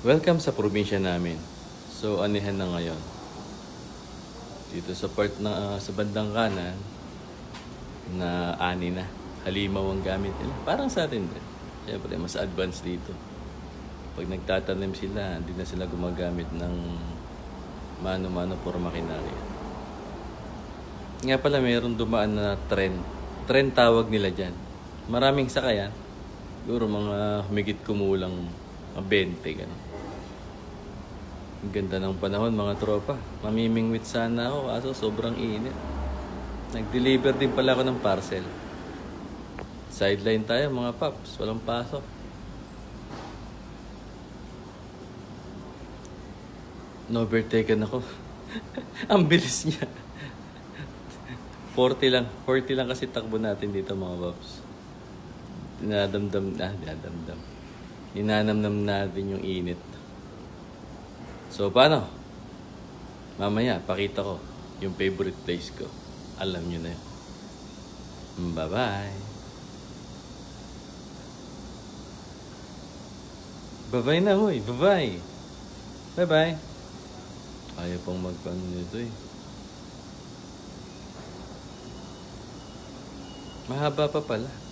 Welcome sa probinsya namin. So, anihan na ngayon. Dito sa part na sa bandang kanan, na ani na. Halimaw ang gamit nila. Parang sa atin din. Siyempre, mas advanced dito. Pag nagtatanim sila, hindi na sila gumagamit ng mano-mano for makinarya. Nga pala, mayroong dumaan na trend. Trend tawag nila dyan. Maraming sakayan. Siguro mga humigit kumulang mga 20, gano'n. Ang ganda ng panahon mga tropa. Mamimingwit sana ako kaso sobrang init. Nag-deliver din pala ako ng parcel. Sideline tayo mga paps. Walang pasok. No-overtaken ako. Ang bilis niya. 40 lang. 40 lang kasi takbo natin dito mga paps. Dinadamdam na. Dinadamdam. Ninanamnam natin yung init. So, paano? Mamaya, pakita ko yung favorite place ko. Alam nyo na yun. Bye-bye. Bye-bye na, hoy. Bye-bye. Bye-bye. Ayaw pang magpano nito eh. Mahaba pa pala.